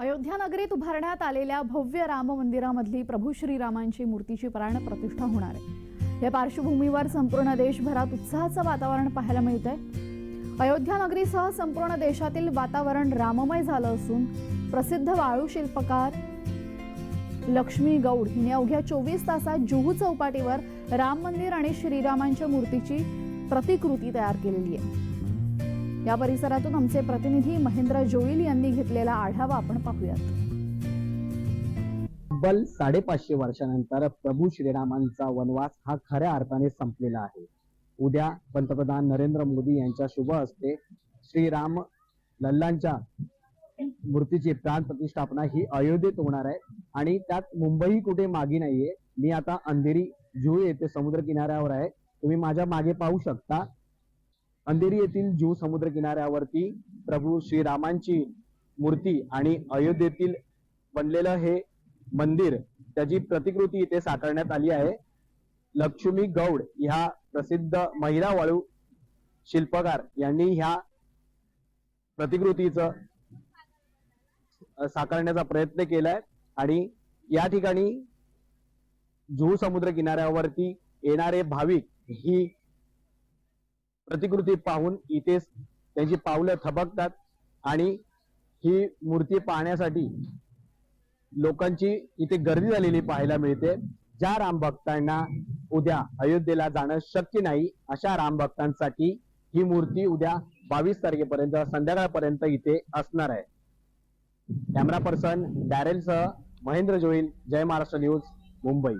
अयोध्या नगरीत उभारण्यात आलेल्या भव्य राम मंदिरामधली प्रभू श्रीरामांची मूर्तीची प्राण प्रतिष्ठा होणार आहे. या पार्श्वभूमीवर संपूर्ण देशभरात उत्साहाचं वातावरण पाहायला मिळतंय. अयोध्या नगरीसह संपूर्ण देशातील वातावरण राममय झालं असून प्रसिद्ध वाळू शिल्पकार लक्ष्मी गौड हिने अवघ्या चोवीस तासात जुहू चौपाटीवर राम मंदिर आणि श्रीरामांच्या मूर्तीची प्रतिकृती तयार केलेली आहे. या परिसरातून आमचे प्रतिनिधी महेंद्र जोईल यांनी घेतलेला आढावा आपण पाहूयात. तब्बल साडेपाचशे वर्षानंतर प्रभू श्रीरामांचा वनवास हा खऱ्या अर्थाने संपलेला आहे. उद्या पंतप्रधान नरेंद्र मोदी यांच्या शुभ हस्ते श्रीराम लल्लांच्या मूर्तीची प्राण प्रतिष्ठापना ही अयोध्येत होणार आहे आणि त्यात मुंबई कुठे मागे नाहीये मी आता अंधेरी जुहू येथे समुद्र किनाऱ्यावर आहे. तुम्ही माझ्या मागे पाहू शकता. अंधेरी येथील जुहू समुद्र किनाऱ्यावरती प्रभू श्रीरामांची मूर्ती आणि अयोध्येतील बनलेलं हे मंदिर त्याची प्रतिकृती इथे साकारण्यात आली आहे. लक्ष्मी गौड ह्या प्रसिद्ध महिला वाळू शिल्पकार यांनी ह्या प्रतिकृतीचं साकारण्याचा प्रयत्न केलाय आणि या ठिकाणी जुहू समुद्र किनाऱ्यावरती येणारे भाविक ही प्रतिकृती पाहून इथेच त्यांची पावलं थबकतात आणि ही मूर्ती पाहण्यासाठी लोकांची इथे गर्दी झालेली पाहायला मिळते. ज्या राम भक्तांना उद्या अयोध्येला जाणं शक्य नाही अशा राम भक्तांसाठी ही मूर्ती उद्या बावीस तारखेपर्यंत संध्याकाळपर्यंत इथे असणार आहे. कॅमेरा पर्सन डॅरेलसह महेंद्र जोईल जय महाराष्ट्र न्यूज मुंबई.